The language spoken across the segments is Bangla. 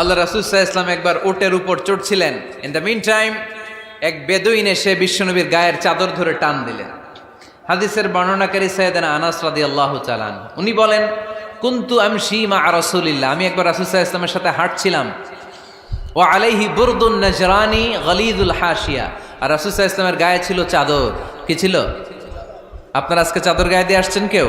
আল্লাহ রাসুসাহ ইসলাম একবার ওটের উপর চড়ছিলেন। ইন দ্য মিন টাইম এক বেদুইন এসে বিশ্বনবীর গায়ের চাদর ধরে টান দিলেন। হাদিসের বর্ণনাকারী সৈয়দানা আনাস রাদি আল্লাহ চালান উনি বলেন, কুন্তু আমি সীমা রসুলিল্লাহ? আমি একবার রাসুসাহ ইসলামের সাথে হাঁটছিলাম। ও আলাইহি বুরদুন নজরানি গলিদুল হাসিয়া আর রাসুসাহ ইসলামের গায়ে ছিল চাদর। কি ছিল? আপনারা আজকে চাদর গায়ে দিয়ে আসছেন কেউ?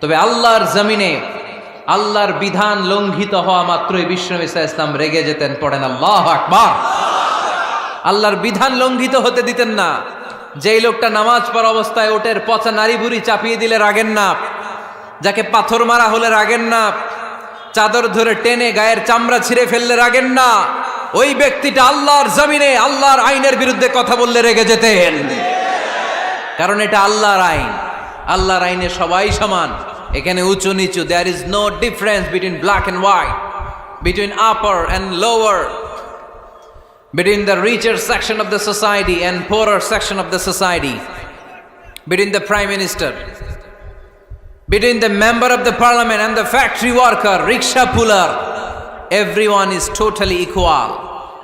তবে আল্লাহর জমিনে, আল্লাহর বিধান লঙ্ঘিত হওয়া মাত্রই বিষ্ণু ইসা ইসলাম রেগে যেতেন, পড়েন আল্লাহ আকবার। আল্লাহর বিধান লঙ্ঘিত হতে দিতেন না। যেই লোকটা নামাজ পড়া অবস্থায় ওটের পচা নারী বুড়ি চাপিয়ে দিলে রাগেন না যাকে পাথর মারা হলে রাগেন না চাদর ধরে টেনে গায়ের চামড়া ছিঁড়ে ফেললে রাগেন না ওই ব্যক্তিটা আল্লাহর জমিনে, আল্লাহর আইনের বিরুদ্ধে কথা বললে রেগে যেতেন। কারণ এটা আল্লাহর আইন। আল্লাহর আইনে সবাই সমান। এখানে উঁচু নিচু there is no difference between black and white between upper and lower between the richer section of the society and poorer section of the society, between the prime minister, between the member of the parliament and the factory worker, rickshaw puller, everyone is totally equal,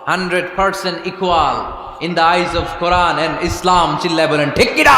100% equal in the eyes of Quran and Islam. চিল্লায় বলেন ঠিক কিনা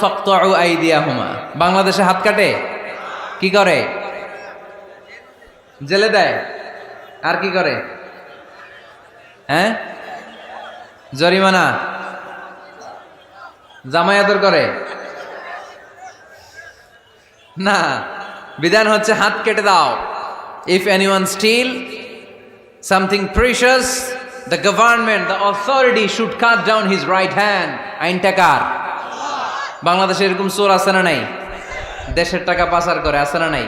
ফাকতাউ আইদিয়াহুমা। বাংলাদেশে হাত কাটে? কি করে? জেলে দেয়? আর কি করে? হ্যাঁ? জরিমানা? জামাই আদর করে? না। বিধান হচ্ছে হাত কেটে দাও। If any one steal something precious the government the authority should cut down his right hand আইনটা কার বাংলাদেশে এরকম চোর আছে না নাই? দেশের টাকা পাচার করে আছে না নাই?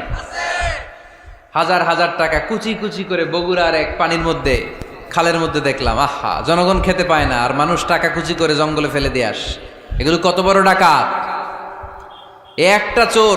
হাজার হাজার টাকা কুচি কুচি করে বগুড়ার এক পানির মধ্যে, খালের মধ্যে দেখলাম, আহা, জনগণ খেতে পায় না, আর মানুষ টাকা কুচি করে জঙ্গলে ফেলে দিয়ে আস। এগুলো কত বড় ডাকাত? একটা চোর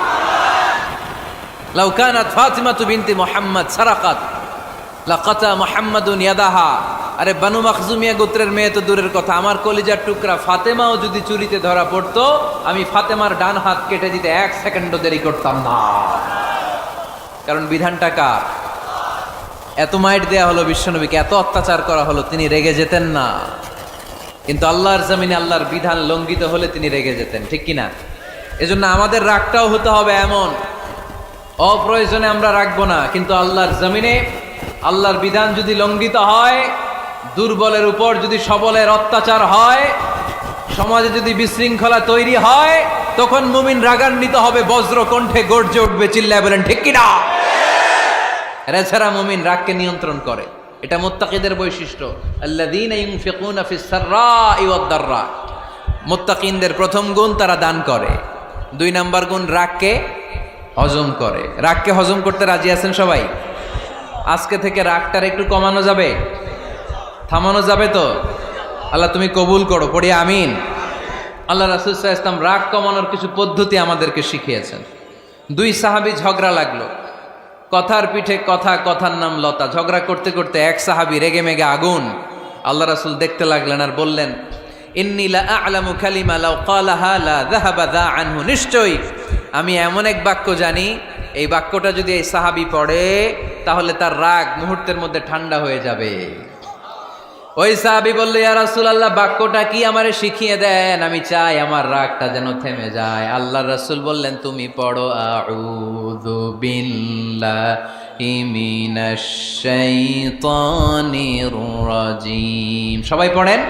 লাউ কানাত ফাতিমাতু বিনতি মুহাম্মদ, সারাকাত। লাকাতা মুহাম্মাদুন ইয়াদাহা। আরে বানু মাখজুমিয়া গোত্রের মেয়ে তো দূরের কথা, আমার কলিজার টুকরা ফাতেমাও যদি চুরিতে ধরা পড়তো, আমি ফাতেমার ডান হাত কেটে দিতে এক সেকেন্ডও দেরি করতাম না। কারণ বিধানটা কার? এত মাইট দেয়া হলো বিশ্বনবীকে, এত অত্যাচার করা হলো, তিনি রেগে যেতেন না। কিন্তু আল্লাহর জমিনে আল্লাহর বিধান লঙ্ঘিত হলে তিনি রেগে যেতেন, ঠিক কিনা? এজন্য আমাদের রাগটাও হতে হবে এমন। অপ্রয়োজনে আমরা রাখব না, কিন্তু আল্লাহর জমিনে, আল্লাহর বিধান যদি লঙ্ঘিত হয়, দুর্বলের উপর যদি সবলের অত্যাচার হয়, সমাজে যদি বিশৃঙ্খলা তৈরি হয়, তখন মুমিন রাগান্বিত হবে, বজ্র কণ্ঠে গর্জে উঠবে, চিল্লায় বলেন, ঠিক কিনা? এছাড়া মুমিন রাগকে নিয়ন্ত্রণ করে। এটা মোত্তাকিদের বৈশিষ্ট্য। প্রথম গুণ তারা দান করে। দুই নাম্বার গুণ রাগকে হজম করে। রাগকে হজম করতে রাজি আছেন সবাই? আজকে থেকে রাগটার একটু কমানো যাবে? থামানো যাবে তো? আল্লাহ তুমি কবুল করো, পড়ি আমিন। আল্লাহ রাসুল ইসলাম রাগ কমানোর কিছু পদ্ধতি আমাদেরকে শিখিয়েছেন। দুই সাহাবি ঝগড়া লাগল। কথার পিঠে কথা, কথার নাম লতা। ঝগড়া করতে করতে এক সাহাবি রেগে মেগে আগুন। আল্লাহ রাসুল দেখতে লাগলেন আর বললেন, ইন্নী লা আ'লামু কালিমা লাউ ক্বালাহা লা যাহাবা আনহু, নিশ্চয়ই আমি এমন এক বাক্য জানি, এই বাক্যটা যদি এই সাহাবি পড়ে, তাহলে তার রাগ মুহূর্তের মধ্যে ঠান্ডা হয়ে যাবে। ওই সাহাবি বলল রাসূলুল্লাহ, বাক্যটা কি আমারে শিখিয়ে দেন? আমি চাই আমার রাগটা যেন থেমে যায়। আল্লাহ রাসুল বললেন, তুমি পড়ো, আউযু বিল্লাহি মিনাশ শাইতানির রাজিম। সবাই পড়েন?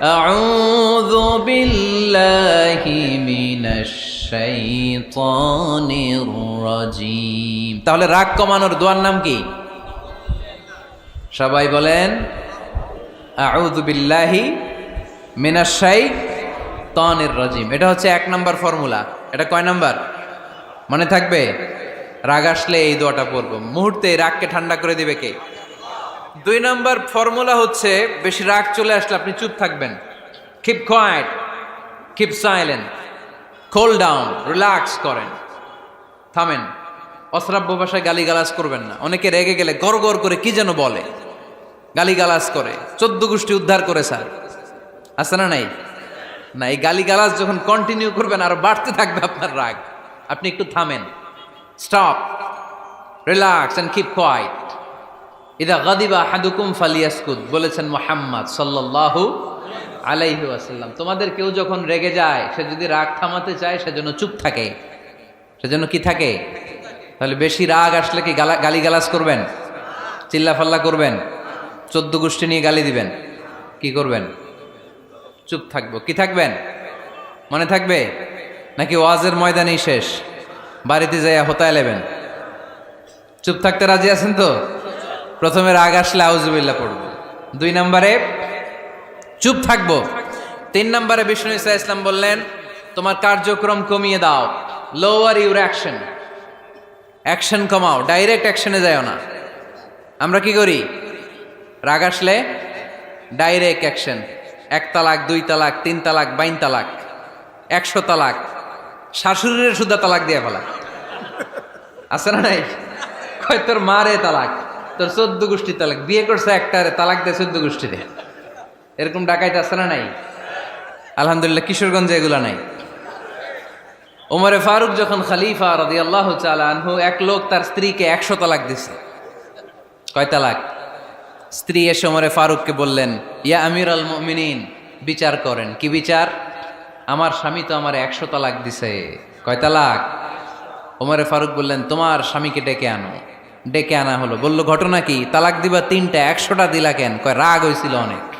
আউযু বিল্লাহি মিনাশ শাইতানির রাজিম তাহলে রাগ কমানোর দোয়ার নাম কি? সবাই বলেন, আউযু বিল্লাহি মিনাশাই তনের রাজিম। এটা হচ্ছে এক নাম্বার ফর্মুলা। এটা কয় নাম্বার? মনে থাকবে? রাগ আসলে এই দোয়াটা পড়ব। মুহূর্তে রাগকে ঠান্ডা করে দিবে কে? দুই নম্বর ফর্মুলা হচ্ছে, বেশি রাগ চলে আসলে আপনি চুপ থাকবেন। Keep quiet keep silent cool down relax করেন। থামেন, অশ্রাব্য ভাষায় গালিগালাজ করবেন না। অনেকে রেগে গেলে গড় গড় করে কি যেন বলে। গালিগালাজ করে। চোদ্দ গোষ্ঠী উদ্ধার করে, স্যার। আছে না নাই? না, এই গালিগালাজ যখন কন্টিনিউ করবেন, আর বাড়তে থাকবে আপনার রাগ। আপনি একটু থামেন। Stop relax and keep quiet ইদা গাদিবা হাদুকুম ফালিয়াসকুদ বলেছেন মোহাম্মদ সাল্লাল্লাহু আলাইহি আসাল্লাম তোমাদের কেউ যখন রেগে যায়, সে যদি রাগ থামাতে চায়, সেজন্য চুপ থাকে। সেজন্য কি থাকে? তাহলে বেশি রাগ আসলে কি গালা, গালিগালাজ করবেন? চিল্লাফাল্লা করবেন? চোদ্দ গোষ্ঠী নিয়ে গালি দিবেন? কি করবেন? চুপ থাকব। কি থাকবেন? মনে থাকবে? নাকি ওয়াজের ময়দানেই শেষ? বাড়িতে যাইয়া হোতায় নেবেন? চুপ থাকতে রাজি আছেন তো? প্রথমে রাগ আসলে আউজুবিল্লা পড়ব। দুই নম্বরে, চুপ থাকব। তিন নম্বরে বিষ্ণু ইসা ইসলাম বললেন, তোমার কার্যক্রম কমিয়ে দাও। লোয়ার ইউর অ্যাকশন অ্যাকশন কমাও ডাইরেক্ট অ্যাকশনে যাও না। আমরা কি করি? রাগ আসলে ডাইরেক্ট অ্যাকশন এক তালাক, দুই তালাক, তিন তালাক, বাইন তালাক, একশো তালাক। শাশুড়ির সুদ্ধা তালাক দিয়ে ফেলা। আছে না নাই? কয়, তোর মারে তালাক। তোর চোদ্দ গোষ্ঠী তালাক। বিয়ে করছে একটা তালাক দেয় চোদ্দ গোষ্ঠী দিয়ে এরকম ডাকাইতে আছে না নাই? আলহামদুলিল্লাহ, কিশোরগঞ্জে এগুলো নাই। ওমরে ফারুক যখন খালিফা রাদি আল্লাহ আনহু, এক লোক তার স্ত্রীকে একশো তালাক দিছে। কয় তালাক? স্ত্রী এসে ওমরে ফারুককে বললেন, ইয়া আমির আল মমিনিন, বিচার করেন। কি বিচার? আমার স্বামী তো আমার একশো তালাক দিছে। কয় তালাক? ওমরে ফারুক বললেন, তোমার স্বামীকে ডেকে আনো। ডেকে আনা হলো। বলল, ঘটনা কি? তালাক দিবা তিনটা, একশোটা দিলা কেন? কয়, রাগ হয়েছিল অনেক।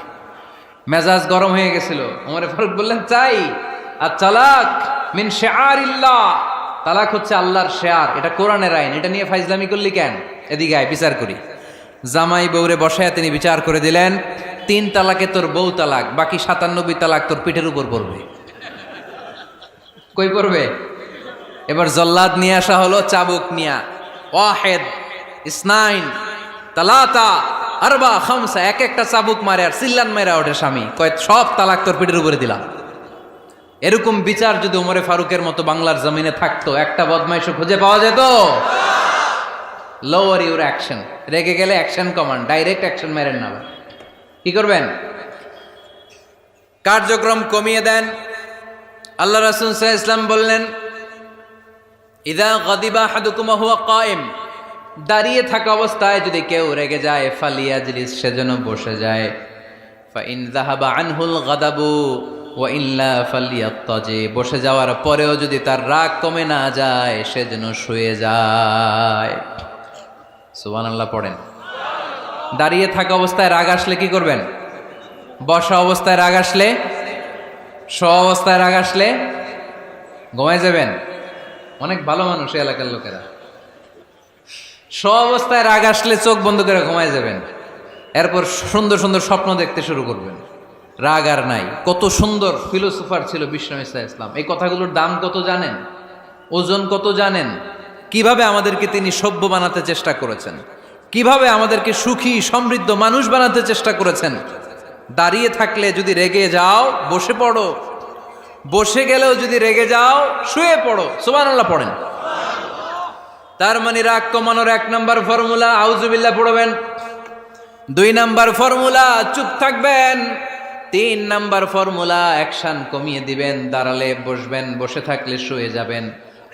মেজাজ গরম হয়ে গেছিল। ওমরে ফারুক বললেন, চাই। আর তালাক মিন শেয়ার ইল্লাহ তালাক হচ্ছে আল্লাহর শেয়ার, এটা কোরআনের আইন। এটা নিয়ে ফাইজলামি করলি কেন? এদিকে আয়, বিচার করি। জামাই বউরে বসায় তিনি বিচার করে দিলেন, তিন তালাকে তোর বউ তালাক, বাকি সাতান্নব্বই তালাক তোর পিঠের উপর পড়বে। কই পড়বে? এবার জল্লাদ নিয়ে আসা হলো, চাবুক নিয়া। ওয়াহেদ ইসনাইন তালাতা আরবা খামসা এক একটা চাবুক মারে আর সিল্লান মেরা ওঠে স্বামী। কয়, সব তালাক তোর পিঠের উপরে দিলাম। এরকম বিচার যদি উমরে ফারুকের মতো বাংলার জমিনে থাকতো, একটা বদমাইশও খুঁজে পাওয়া যেত? লোয়ার ইউর অ্যাকশন রেগে গেলে অ্যাকশন কমান ডাইরেক্ট অ্যাকশন মেরেন না কি করবেন? কার্যক্রম কমিয়ে দেন। আল্লাহ রাসুল ইসলাম বললেন, ইদা গদিবা হাদুকুমা হুয়া কায়েম। দাঁড়িয়ে থাকা অবস্থায় যদি কেউ রেগে যায়, ফালিয়া জিলিস সেজন্য বসে যায়। আনহুল গাদাবু বসে যাওয়ার পরেও যদি তার রাগ কমে না যায়, সে যেন শুয়ে যায়। সুবান আল্লাহ পড়েন। দাঁড়িয়ে থাকা অবস্থায় রাগ আসলে কি করবেন? বসা অবস্থায় রাগ আসলে? স অবস্থায় রাগ আসলে? ঘুমায় যাবেন? অনেক ভালো মানুষ এলাকার লোকেরা। স অবস্থায় রাগ আসলে চোখ বন্ধ করে ঘুমায় যাবেন। এরপর সুন্দর সুন্দর স্বপ্ন দেখতে শুরু করবেন। রাগ আর নাই। কত সুন্দর ফিলোসোফার ছিল বিষ্ণু ইসা ইসলাম এই কথাগুলোর দাম কত জানেন? ওজন কত জানেন? কীভাবে আমাদেরকে তিনি সভ্য বানাতে চেষ্টা করেছেন? কীভাবে আমাদেরকে সুখী, সমৃদ্ধ মানুষ বানাতে চেষ্টা করেছেন? দাঁড়িয়ে থাকলে যদি রেগে যাও, বসে পড়ো। বসে গেলেও যদি রেগে যাও, শুয়ে পড়ো। সোমান আল্লাহ পড়েন। তার মানে রাগ কমানোর এক নম্বর ফর্মুলা আউজুবিল্লাহ পড়বেন। দুই নাম্বার ফর্মুলা, চুপ থাকবেন। তিন নাম্বার ফর্মুলা, অ্যাকশন কমিয়ে দিবেন, দাঁড়ালে বসবেন, বসে থাকলে শুয়ে যাবেন।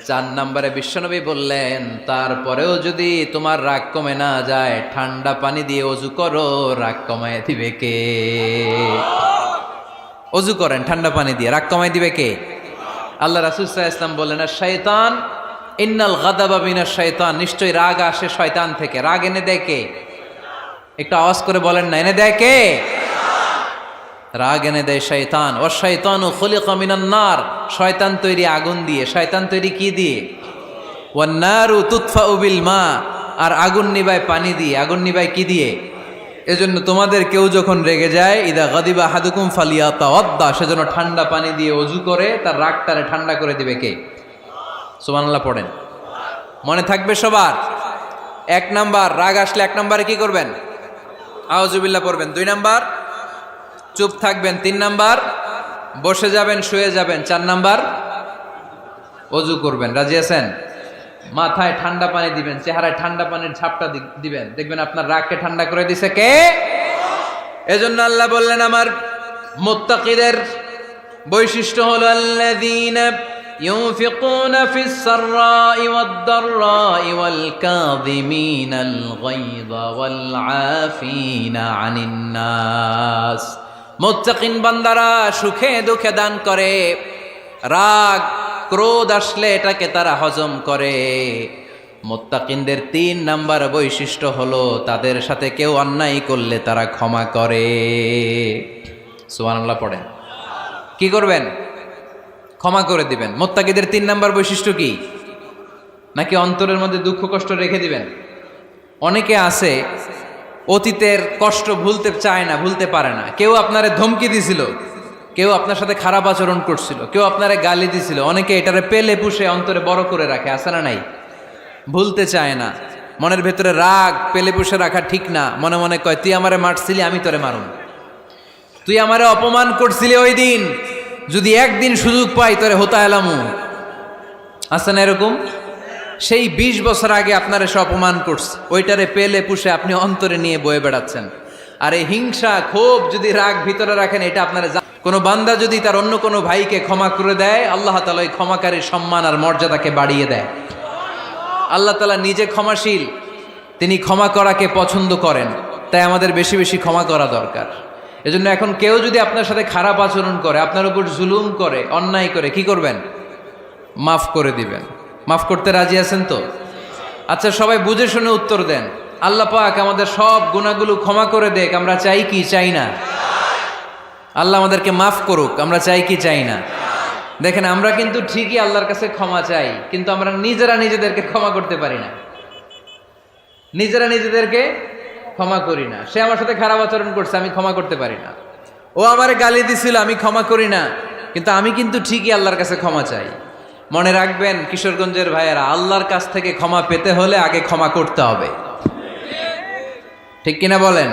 চার নাম্বারে বিশ্বনবী বললেন, তারপরেও যদি তোমার রাগ কমে না যায়, ঠান্ডা পানি দিয়ে অজু করো, রাগ কমায় দিবে কে? অজু করেন, ঠান্ডা পানি দিয়ে, রাগ কমায় দিবে কে? আল্লাহ রাসুসাহ ইসলাম বললেন, আর শয়তান ইন্নাল গাদাবা বিনা শয়তান নিশ্চয়ই রাগ আসে শয়তান থেকে। রাগ এনে দেয় কে? একটু আওয়াজ করে বলেন না, এনে দেয় কে? রাগ এনে দেয় শয়তান। ও শয়তান ও খলিকা মিনান নার, শয়তান তৈরি আগুন দিয়ে। শয়তান তৈরি কি দিয়ে? ও নারু তুৎফা উবিল মা, আর আগুন নিবায় পানি দিয়ে। আগুন নিবায় কি দিয়ে? এজন্য তোমাদের কেউ যখন রেগে যায়, ইদা গাদিবা হাদুকুম ফালিয়া তাওয়াদ্দা, সেজন্য ঠান্ডা পানি দিয়ে অজু করে, তার রাগটারে ঠান্ডা করে দিবে কে? সুবহানাল্লাহ পড়েন। মনে থাকবে সবার? এক নাম্বার, রাগ আসলে এক নাম্বারে কি করবেন? আউজুবিল্লাহ পড়বেন। দুই নাম্বার, চুপ থাকবেন। তিন নাম্বার, বসে যাবেন, শুয়ে যাবেন। চার নাম্বার, অজু করবেন। রাজি আছেন? মাথায় ঠান্ডা পানি দিবেন, চেহারায় ঠান্ডা পানির ঝাপটা দিবেন। দেখবেন আপনার রাগকে ঠান্ডা করে দিছে কে? এজন্য আল্লাহ বললেন, আমার মুত্তাকিদের বৈশিষ্ট্য হলো আল্লাযীনা ينفقون في السراء والضراء والكاظمين الغيظ والعافين عن الناس মুত্তাকিন বান্দারা সুখে দুঃখে দান করে রাগ ক্রোধ আসলে এটাকে তারা হজম করে মোত্তাকিনদের তিন নাম্বার বৈশিষ্ট্য হলো তাদের সাথে কেউ অন্যায় করলে তারা ক্ষমা করে সুবহানাল্লাহ পড়েন কি করবেন ক্ষমা করে দিবেন। মোত্তাকিদের তিন নাম্বার বৈশিষ্ট্য কি? নাকি অন্তরের মধ্যে দুঃখ, কষ্ট রেখে দিবেন? অনেকে আছে, অতীতের কষ্ট ভুলতে চায় না, ভুলতে পারে না। কেউ আপনারে ধমকি দিছিল, কেউ আপনার সাথে খারাপ আচরণ করছিল, কেউ আপনারে গালি দিছিল। অনেকে এটারে পেলে পুষে অন্তরে বড় করে রাখে আসে না নাই? ভুলতে চায় না। মনের ভেতরে রাগ, পেলে পুষে রাখা ঠিক না। মনে মনে কয়, তুই আমারে মারছিলি, আমি তোরে মারুন তুই আমারে অপমান করছিলি ওই দিন। যদি একদিন সুযোগ পাই, তোরে হতা এলামু আছে না এরকম? সেই বিশ বছর আগে আপনার এসে অপমান করছে। ওইটারে পেলে পুষে আপনি অন্তরে নিয়ে বয়ে বেড়াচ্ছেন। আর এই হিংসা, ক্ষোভ যদি রাগ ভিতরে রাখেন, এটা আপনার কোনো বান্দা যদি তার অন্য কোনো ভাইকে ক্ষমা করে দেয়, আল্লাহ তালা ক্ষমাকারীর সম্মান আর মর্যাদাকে বাড়িয়ে দেয়। আল্লাহ তালা নিজে ক্ষমাশীল, তিনি ক্ষমা করাকে পছন্দ করেন। তাই আমাদের বেশি বেশি ক্ষমা করা দরকার। এজন্য এখন কেউ যদি আপনার সাথে খারাপ আচরণ করে, আপনার উপর জুলুম করে, অন্যায় করে, কি করবেন? মাফ করে দিবেন। মাফ করতে রাজি আছেন তো? আচ্ছা সবাই বুঝে শুনে উত্তর দেন। আল্লাহ পাক আমাদের সব গুণাগুলো ক্ষমা করে দেখ আমরা চাই কি? চাই না। আল্লাহ আমাদেরকে মাফ করুক, আমরা চাই কি? চাই না। দেখেন, আমরা কিন্তু ঠিকই আল্লাহর কাছে ক্ষমা চাই, কিন্তু আমরা নিজেরা নিজেদেরকে ক্ষমা করতে পারি না। নিজেরা নিজেদেরকে ক্ষমা করি না। সে আমার সাথে খারাপ আচরণ করছে, আমি ক্ষমা করতে পারি না। ও আমার গালি দিছিল, আমি ক্ষমা করি না। কিন্তু আমি কিন্তু ঠিকই আল্লাহর কাছে ক্ষমা চাই। মনে রাখবেন, কিশোরগঞ্জের ভাইয়েরা, আল্লাহর কাছ থেকে ক্ষমা পেতে হলে আগে ক্ষমা করতে হবে। ঠিক কিনা বলেন?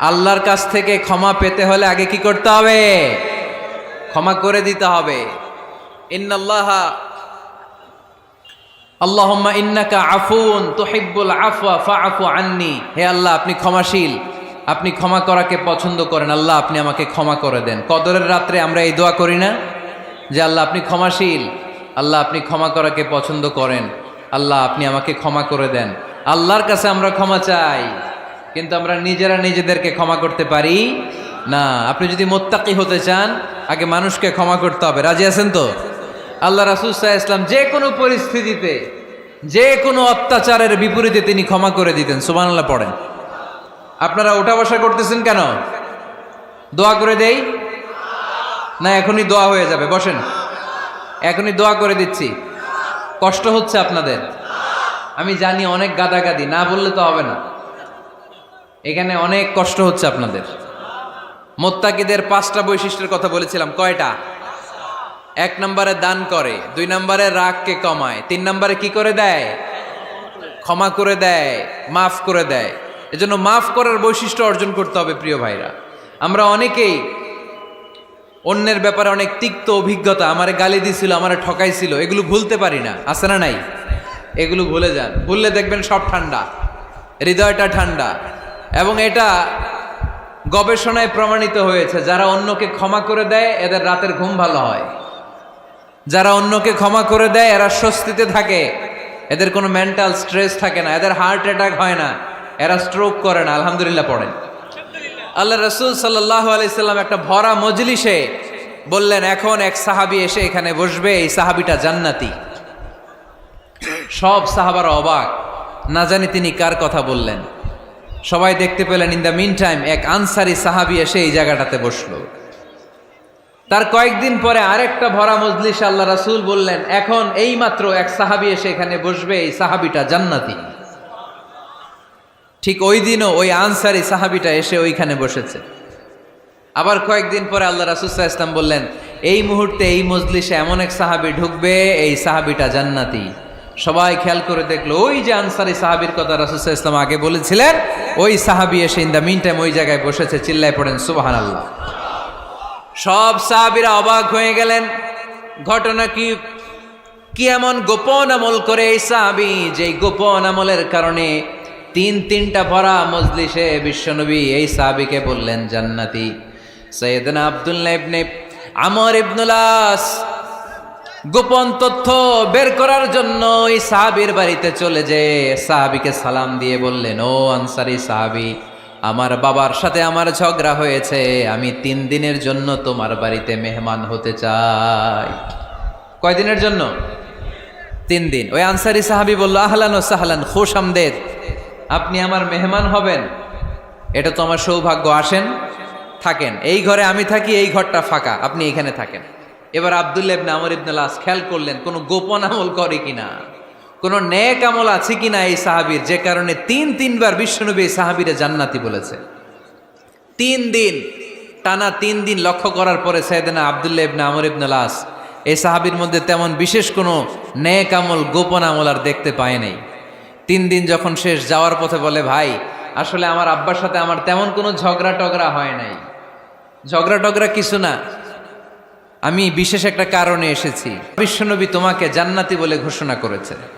আল্লাহর কাছ থেকে ক্ষমা পেতে হলে আগে কি করতে হবে? ক্ষমা করে দিতে হবে। ইন্নাল্লাহা আল্লাহুম্মা ইন্নাকা আফুন তুহিব্বুল আফওয়া ফাআফু আন্নি। হে আল্লাহ, আপনি ক্ষমাশীল। আপনি ক্ষমা করাকে পছন্দ করেন। আল্লাহ, আপনি আমাকে ক্ষমা করে দেন। কদরের রাত্রে আমরা এই দোয়া করি না? যে আল্লাহ, আপনি ক্ষমাশীল। আল্লাহ, আপনি ক্ষমা করাকে পছন্দ করেন। আল্লাহ, আপনি আমাকে ক্ষমা করে দেন। আল্লাহর কাছে আমরা ক্ষমা চাই। কিন্তু আমরা নিজেরা নিজেদেরকে ক্ষমা করতে পারি না। আপনি যদি মোত্তাকি হতে চান, আগে মানুষকে ক্ষমা করতে হবে। রাজি আছেন তো? আল্লাহ রাসুল সাহা ইসলাম যে কোনো পরিস্থিতিতে, যে কোনো অত্যাচারের বিপরীতে তিনি ক্ষমা করে দিতেন। সুবহানাল্লাহ পড়েন। আপনারা ওঠা বসা করতেছেন কেন? দোয়া করে দেই? না, এখনই দোয়া হয়ে যাবে। বসেন। এখনই দোয়া করে দিচ্ছি। কষ্ট হচ্ছে আপনাদের। আমি জানি অনেক গাদাগাদি, না বললে তো হবে না। এখানে অনেক কষ্ট হচ্ছে আপনাদের। মোত্তাকিদের পাঁচটা বৈশিষ্ট্যের কথা বলেছিলাম। কয়টা? এক নম্বরে দান করে, দুই নম্বরে রাগকে কমায়, তিন নম্বরে কি করে দেয়? ক্ষমা করে দেয়, মাফ করে দেয়। এজন্য মাফ করার বৈশিষ্ট্য অর্জন করতে হবে প্রিয় ভাইরা। আমরা অনেকেই অন্যের ব্যাপারে অনেক তিক্ত অভিজ্ঞতা, আমারে গালি দিছিল, আমারে ঠকাইছিল, এগুলো ভুলতে পারি না। আছে না নাই? এগুলো ভুলে যান। ভুললে দেখবেন সব ঠান্ডা, হৃদয়টা ঠান্ডা। এবং এটা গবেষণায় প্রমাণিত হয়েছে, যারা অন্যকে ক্ষমা করে দেয়, এদের রাতের ঘুম ভালো হয়। যারা অন্যকে ক্ষমা করে দেয়, এরা স্বস্তিতে থাকে। এদের কোনো মেন্টাল স্ট্রেস থাকে না, এদের হার্ট অ্যাটাক হয় না, এরা স্ট্রোক করে না, আলহামদুলিল্লাহ পড়েন। আল্লাহ রসুল সাল্লাহ আলাইসাল্লাম একটা ভরা মজলিসে বললেন, এখন এক সাহাবি এসে এখানে বসবে, এই সাহাবিটা জান্নাতি। সব সাহাবার অবাক। না জানি তিনি কার কথা বললেন। সবাই দেখতে পেলেন, ইন দ্য মিন টাইম এক আনসারি সাহাবি এসে এই জায়গাটাতে বসল। তার কয়েকদিন পরে আরেকটা ভরা মজলিসে আল্লাহ রাসূল বললেন, এখন এই মাত্র এক সাহাবি এসে এখানে বসবে, এই সাহাবিটা জান্নাতি। ঠিক ওই দিনও ওই আনসারি সাহাবিটা এসে ওইখানে বসেছে। আবার কয়েকদিন পরে আল্লাহ রাসুসাহ ইসলাম বললেন, এই মুহূর্তে এই মজলিসে এমন এক সাহাবি ঢুকবে, এই সাহাবিটা জান্নাতি। সবাই খেয়াল করে দেখল, ওই যে আনসারি সাহাবির কথা রাসুসাহ ইসলাম আগে বলেছিলেন, ওই সাহাবি এসে ইন দ্য মিন টাইম ওই জায়গায় বসেছে, চিল্লায় পড়েন সুবাহান আল্লাহ সব সাহাবিরা অবাক হয়ে গেলেন। ঘটনা কি? কি এমন গোপন আমল করে এই সাহাবি যে গোপন আমলের কারণে তিন তিনটা ভরা মজলিসে বিশ্বনবী এই সাহাবিকে বললেন, জান্নাতি। সৈয়দনা আব্দুল্লাহ ইবনে আমর ইবনুলাস গোপন তথ্য বের করার জন্য এই সাহাবির বাড়িতে চলে যে সাহাবিকে সালাম দিয়ে বললেন, ও আনসারি সাহাবি আমার বাবার সাথে আমার ঝগড়া হয়েছে, আমি তিন দিনের জন্য তোমার বাড়িতে মেহমান হতে চাই। কয়দিনের জন্য? তিন দিন। ওই আনসারি সাহাবি বলল, আহলান ও সাহলান, খোশ আমদেদ। আপনি আমার মেহমান হবেন। এটা তো আমার সৌভাগ্য, আসেন, থাকেন। এই ঘরে আমি থাকি, এই ঘরটা ফাঁকা, আপনি এখানে থাকেন। এবার আবদুল্লাহ ইবনে আমর ইবনে লাস খেয়াল করলেন, কোনো গোপন আমল করে কিনা। কোনো নেক আমল আছে কিনা এই সাহাবীর? যে কারণে তিন তিনবার বিশ্বনবী এই সাহাবীরে জান্নাতি বলেছে। তিন দিন, টানা তিন দিন লক্ষ্য করার পরে সাইদেনা আবদুল্লাহ ইবনা আমর ইবনে লাস এই সাহাবীর মধ্যে তেমন বিশেষ কোনো নেক আমল, গোপন আমল আর দেখতে পায় নাই। তিন দিন যখন শেষ যাওয়ার পথে বলে, ভাই, আসলে আমার আব্বার সাথে আমার তেমন কোনো ঝগড়া টগড়া হয় নাই। ঝগড়া টগড়া কিছু না। আমি বিশেষ একটা কারণে এসেছি। বিশ্বনবী তোমাকে জান্নাতি বলে ঘোষণা করেছে।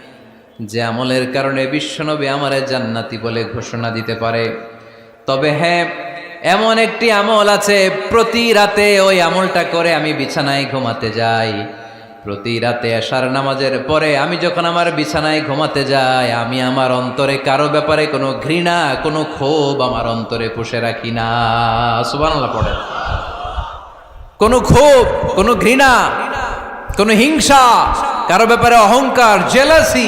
যে আমলের কারণে বিশ্বনবী আমারে জান্নাতি বলে ঘোষণা দিতে পারে। তবে হ্যাঁ এমন একটি আমল আছে, প্রতি রাতে ওই আমলটা করে আমি বিছানায় ঘুমাতে যাই। প্রতি রাতে আসার নামাজের পরে আমি যখন আমার বিছানায় ঘুমাতে যাই, আমি আমার অন্তরে কারও ব্যাপারে কোনো ঘৃণা, কোনো ক্ষোভ আমার অন্তরে পুষে রাখি না। সুবহানাল্লাহ পড়ে কোনো ক্ষোভ, কোনো ঘৃণা, কোনো হিংসা, কারও ব্যাপারে অহংকার, জেলাসি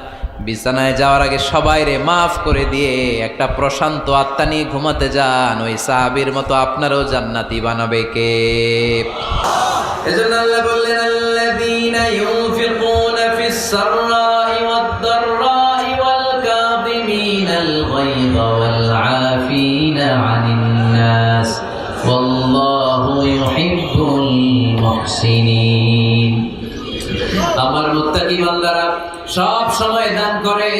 বিছানায় যাওয়ার আগে সবাই রে মাফ করে দিয়ে একটা প্রশান্ত আত্মা নিয়ে ঘুমাতে যান। ওই সাহাবীর মতো আপনারও জান্নাতি বানাবে কে? এজন্য আল্লাহ বললেন আল্লাযীনা ইউনফিকুনা ফিস সাররাই ওয়াদ দাররাই ওয়াল কাযিমিনাল গায়যা ওয়াল আফিনা আনিন নাস। ওয়াল্লাহু ইউহিব্বুল মুহসিনিন। আমার মুত্তাকি বান্দারা সব সময় দান করে।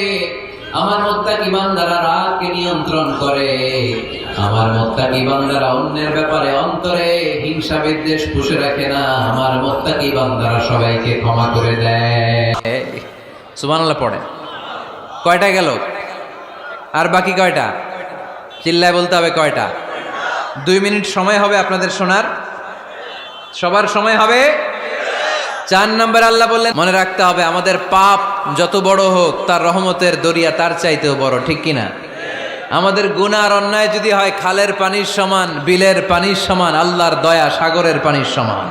আমার মুত্তাকি বান্দারা রাগকে নিয়ন্ত্রণ করে। আমার মুত্তাকি বান্দারা অন্যের ব্যাপারে অন্তরে হিংসা বিদ্বেষ পুষে রাখে না। আমার মুত্তাকি বান্দারা সবাইকে ক্ষমা করে দেয়। সুবহানাল্লাহ পড়ে। কয়টা গেল? আর বাকি কয়টা? চিল্লায় বলতে হবে কয়টা? দুই মিনিট সময় হবে আপনাদের শোনার। সবার সময় হবে চার নম্বর আল্লাহ বললেন, মনে রাখতে হবে, আমাদের পাপ যত বড় হোক, তার রহমতের দরিয়া তার চাইতেও বড়, ঠিক কিনা? আমাদের গুনার অন্যায় যদি হয়, খালের পানির সমান, বিলের পানির সমান, আল্লাহর দয়া সাগরের পানির সমান।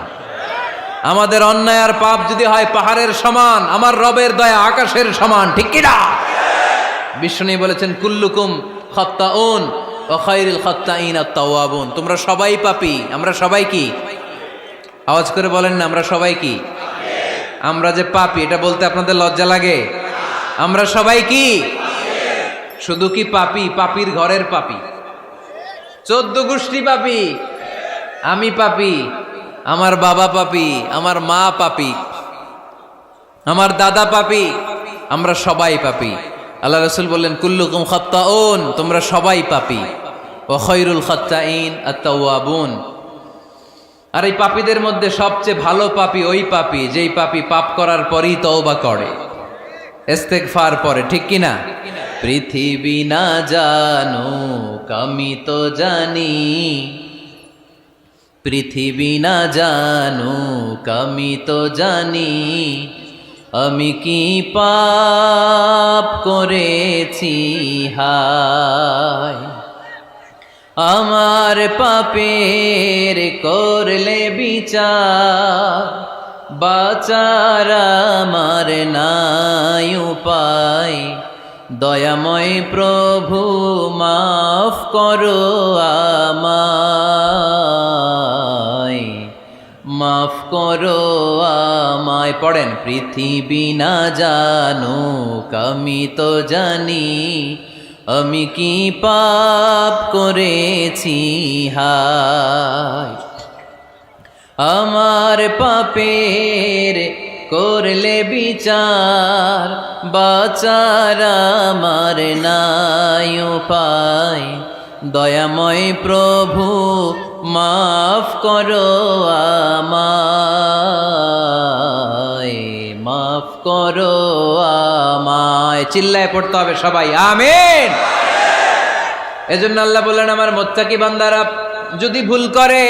আমাদের অন্যায় আর পাপ যদি হয়, পাহাড়ের সমান, আমার রবের দয়া আকাশের সমান, ঠিক কিনা? বিষ্ণু বলেছেন, কুল্লুকুম খত্তাউন ও খাইরুল খত্তাইন আত্তাওয়াবুন তোমরা সবাই পাপি, আমরা সবাই কি? আওয়াজ করে বলেন না, আমরা সবাই কি? আমরা যে পাপি, এটা বলতে আপনাদের লজ্জা লাগে? আমরা সবাই কি? শুধু কি পাপি? পাপির ঘরের পাপি। চোদ্দ গোষ্ঠী পাপি। আমি পাপি, আমার বাবা পাপি, আমার মা পাপি, আমার দাদা পাপি, আমরা সবাই পাপি। আল্লাহ রসুল বললেন, কুল্লুকুম খত্তাউন তোমরা সবাই পাপি। ও খৈরুল খত্তাইন আত্তাওয়াবুন আর এই পাপীদের মধ্যে সবচেয়ে ভালো পাপী ওই পাপী যেই পাপি পাপ করার পরই তওবা করে। ইস্তেগফার পরে, ঠিক কি না? পৃথিবী না জানো আমি তো জানি। পৃথিবী না জানো আমি তো জানি। আমি কি পাপ করেছি? হায়। আমার পাপের করলে বিচার, বাচার আমার নাই উপায়। দয়াময় প্রভু, মাফ করো আমায়। মাফ করো আমায়। পড়েন পৃথিবী না জানো আমি তো জানি আমি কি পাপ করেছি? হায়। আমার পাপের করলে বিচার, বাচার আমার নাই উপায়। দয়াময় প্রভু, মাফ করো আমায়। মাফ করো আমায়। চিল্লায় পড়তে হবে সবাই, আমিন। এজন্য আল্লাহ বললেন, আমার মোত্তাকি বান্দারা যদি ভুল করে,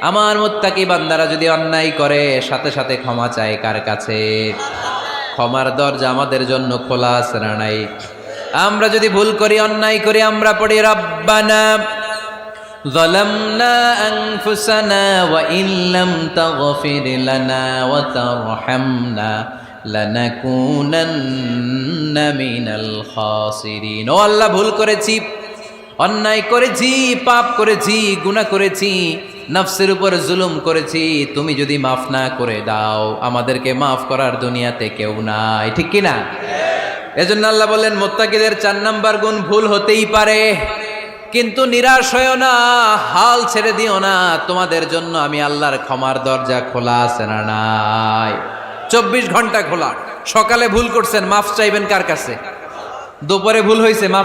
আমার মোত্তাকি বান্দারা যদি অন্যায় করে, সাথে সাথে ক্ষমা চায় কার কাছে? ক্ষমার দরজা আমাদের জন্য খোলা আছে না নাই? আমরা যদি ভুল করি, অন্যায় করি, আমরা পড়ি, রব্বানা ظلمنا أنفسنا وإن لم تغفر لنا وترحمنا لنكونن من الخاسرين ও আল্লাহ ভুল করেছি অন্যায় করেছি পাপ করেছি গুনাহ করেছি নফসের উপর জুলুম করেছি তুমি যদি মাফ না করে দাও আমাদেরকে মাফ করার দুনিয়াতে কেউ নাই ঠিক কি না এজন্য আল্লাহ বললেন মোত্তাকিদের চার নাম্বার গুণ ভুল হতেই পারে কিন্তু নিরাশ হয়েও না, হাল ছেড়ে দিও না, তোমাদের জন্য আমি আল্লাহর ক্ষমার দরজা খোলা আছে না নাই। চব্বিশ ঘণ্টা খোলা। সকালে ভুল করছেন, মাফ চাইবেন কার কাছে? দুপুরে ভুল হয়েছে মাফ